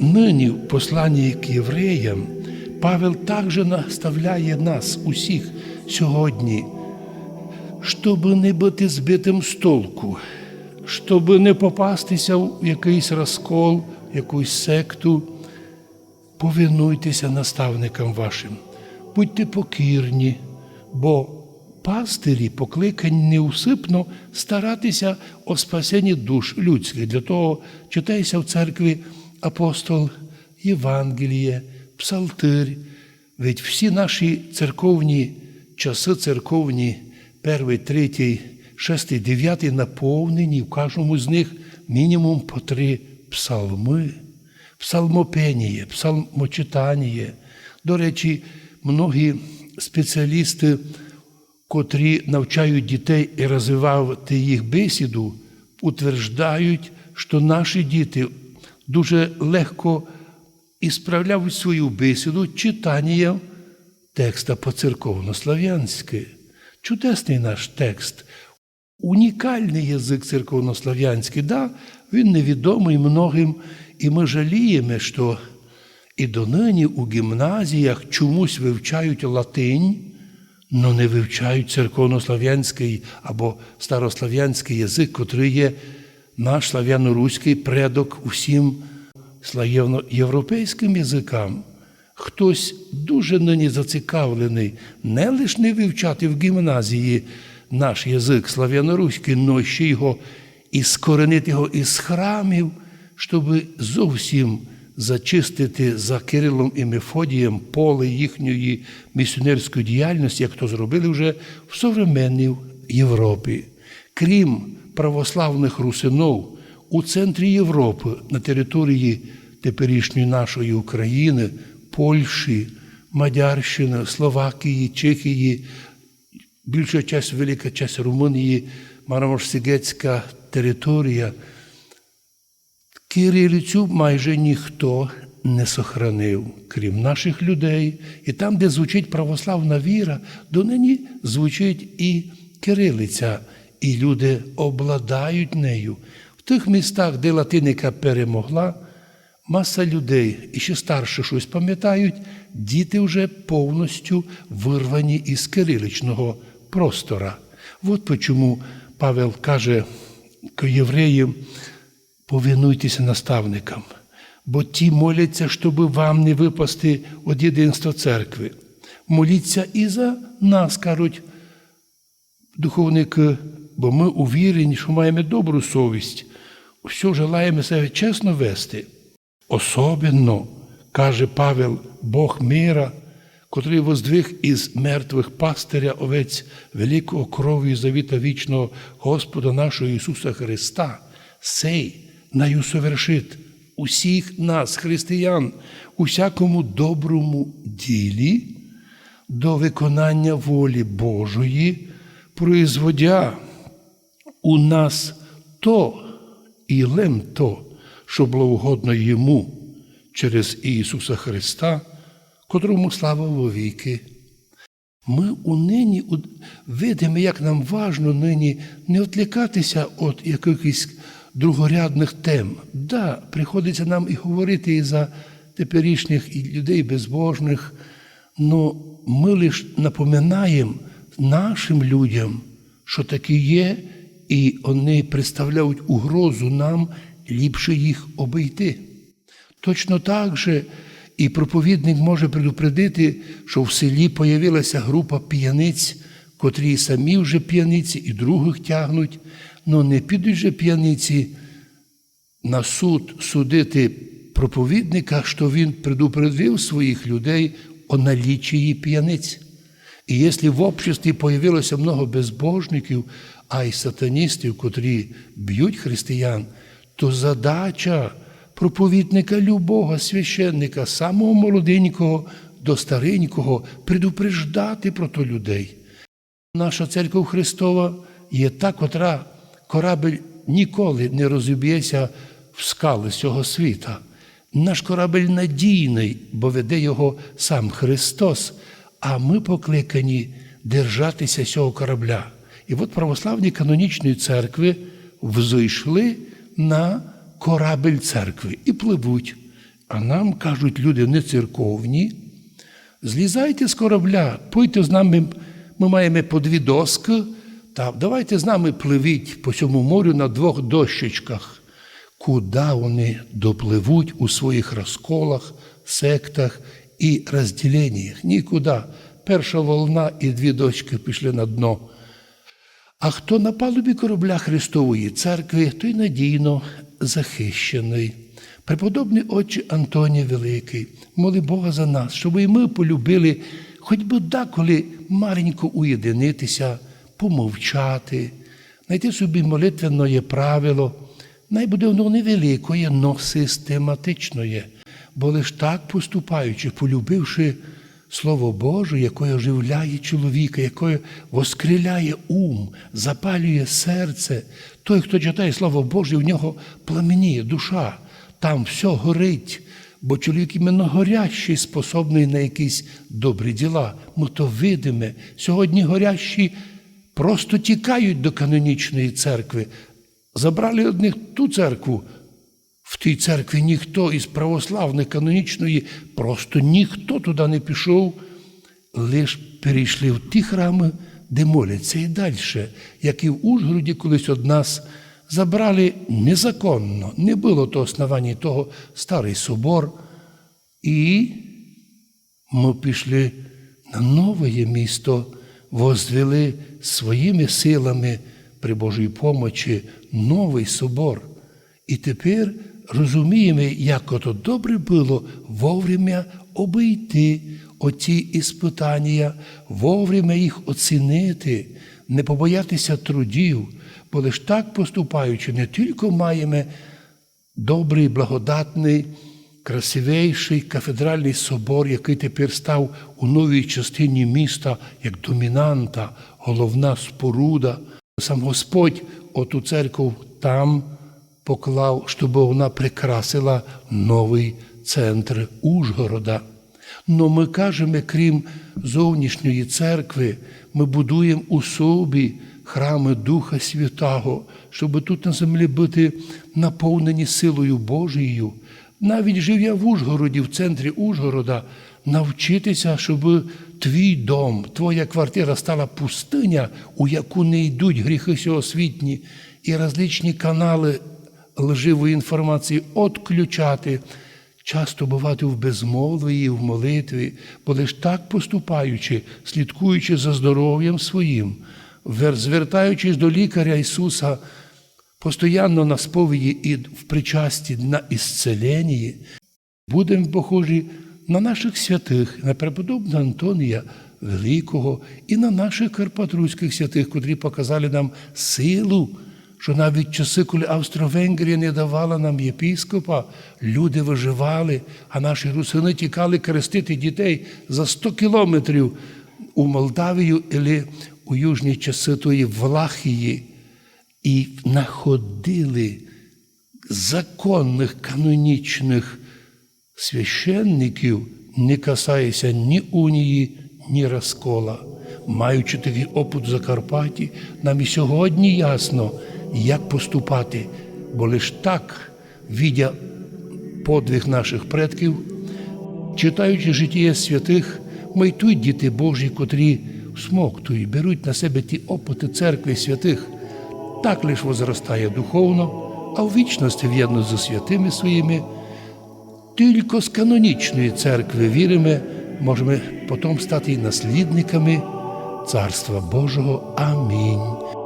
Нині в посланні к євреям Павел також наставляє нас усіх сьогодні, щоб не бути збитим з толку, щоб не попастися в якийсь розкол, в якусь секту. Повинуйтеся наставникам вашим, будьте покірні, бо пастирі покликані неусипно старатися о спасенні душ людських. Для того читається в церкві апостол Євангеліє, Псалтир. Ведь всі наші церковні часи, церковні, перший, третій, шестий, дев'ятий, наповнені в кожному з них мінімум по три псалми псалмопеніє, псалмочитання. До речі, многі спеціалісти, котрі навчають дітей і розвивати їх бесіду, утверждають, що наші діти дуже легко і справляють свою бесіду читанням текста по-церковнослав'янськи. Чудесний наш текст. Унікальний язик церковнослав'янський, да, він невідомий многим, і ми жаліємо, що і донині у гімназіях чомусь вивчають латинь, але не вивчають церковнослав'янський або старослав'янський язик, котрий є наш слав'яно-руський предок усім слав'яно-європейським язикам. Хтось дуже нині зацікавлений не лише не вивчати в гімназії наш язик слав'яно-руський, но ще його і скоренити його із храмів, щоб зовсім зачистити за Кирилом і Мефодієм поле їхньої місіонерської діяльності, як то зробили вже в современній Європі. Крім православних русинов у центрі Європи на території теперішньої нашої України, Польщі, Мадярщини, Словакії, Чехії, більша часть, велика часть Румунії, Мараморсигецька територія. Кирилицю майже ніхто не сохранив, крім наших людей. І там, де звучить православна віра, донині звучить і кирилиця, і люди обладають нею. В тих містах, де латиника перемогла, маса людей, і ще старше щось пам'ятають, діти вже повністю вирвані із кириличного простора. От чому Павел каже к євреям, повинуйтеся наставникам, бо ті моляться, щоб вам не випасти від єдинства церкви. Моліться і за нас, кажуть духовники, бо ми увірені, що маємо добру совість, все желаємо себе чесно вести. Особенно, каже Павел, Бог мира, котрий воздвиг із мертвих пастиря овець великого кров'ю завіта вічного Господа нашого Ісуса Христа, сей найусовершит усіх нас, християн, усякому доброму ділі до виконання волі Божої, производя у нас то і лем то, що було угодно йому через Ісуса Христа, котрому слава вовіки. Ми унині видимо, як нам важно нині не відлікатися від якихось другорядних тем. Да, приходиться нам і говорити і за теперішніх і людей безбожних, але ми лише напоминаємо нашим людям, що такі є, і вони представляють угрозу нам ліпше їх обійти. Точно так же і проповідник може предупредити, що в селі появилася група п'яниць, котрі самі вже п'яниці і других тягнуть, але не підуть же п'яниці на суд судити проповідника, що він предупредив своїх людей о налічії п'яниць. І якщо в обществі появилося много безбожників, а й сатаністів, котрі б'ють християн, то задача проповідника любого священника, самого молоденького до старенького, предупреждати про то людей. Наша церква Христова є та, котра корабель ніколи не розіб'ється в скали цього світа. Наш корабель надійний, бо веде його сам Христос, а ми покликані держатися цього корабля. І от православні канонічної церкви взойшли на корабель церкви і пливуть. А нам кажуть люди не церковні, злізайте з корабля, пойте з нами, ми маємо по дві доски, та давайте з нами пливіть по цьому морю на двох дощечках. Куди вони допливуть у своїх розколах, сектах і розділеннях? Нікуди. Перша волна і дві дочки пішли на дно. А хто на палубі корабля Христової церкви, той надійно захищений. Преподобний отче Антоній Великий, моли Бога за нас, щоб і ми полюбили, хоч би деколи маленько уєдинитися, помовчати, знайти собі молитвенне правило, най буде воно невеликое, но систематичне, бо лиш так поступаючи, полюбивши Слово Боже, яке оживляє чоловіка, яке воскриляє ум, запалює серце. Той, хто читає Слово Боже, в нього пламеніє душа, там все горить, бо чоловік іменно горящий, способний на якісь добрі діла. Ми то видимо. Сьогодні горящі просто тікають до канонічної церкви. Забрали одних ту церкву. В тій церкві ніхто із православних канонічної, просто ніхто туди не пішов, лиш перейшли в ті храми, де моляться і далі, як і в Ужгороді колись од нас забрали незаконно, не було то основання того старий собор, і ми пішли на нове місто, возвели своїми силами при Божій помочі новий собор. І тепер розуміємо, як ото добре було вовремя обійти оці іспитання, вовремя їх оцінити, не побоятися трудів, бо лиш так поступаючи, не тільки маємо добрий, благодатний, красивейший кафедральний собор, який тепер став у новій частині міста як домінанта, головна споруда. Сам Господь оту церкву там поклав, щоб вона прикрасила новий центр Ужгорода. Но ми кажемо, крім зовнішньої церкви, ми будуємо у собі храми Духа Святого, щоб тут на землі бути наповнені силою Божією. Навіть живя в Ужгороді, в центрі Ужгорода, навчитися, щоб твій дом, твоя квартира стала пустиня, у яку не йдуть гріхи сьогосвітні, і различні канали лживої інформації отключати, часто бувати в безмолвії, в молитві, бо лиш так поступаючи, слідкуючи за здоров'ям своїм, звертаючись до лікаря Ісуса, постоянно на сповіді і в причасті на ісцеленні, будемо похожі на наших святих, на преподобного Антонія Великого і на наших карпатруських святих, котрі показали нам силу, що навіть часи, коли Австро-Венгрія не давала нам єпіскопа, люди виживали, а наші русини тікали крестити дітей за 100 кілометрів у Молдавію або у южні часи тої Влахії і находили законних канонічних священників, не касається ні унії, ні розкола. Маючи такий опит в Закарпатті, нам і сьогодні ясно, як поступати, бо лиш так, відя подвиг наших предків, читаючи життя святих, ми й тут діти Божі, котрі смоктують, беруть на себе ті опити церкви святих, так лиш возростає духовно, а в вічності в'єдно зі святими своїми. Тільки з канонічної церкви віримо, можемо потім стати наслідниками Царства Божого. Амінь.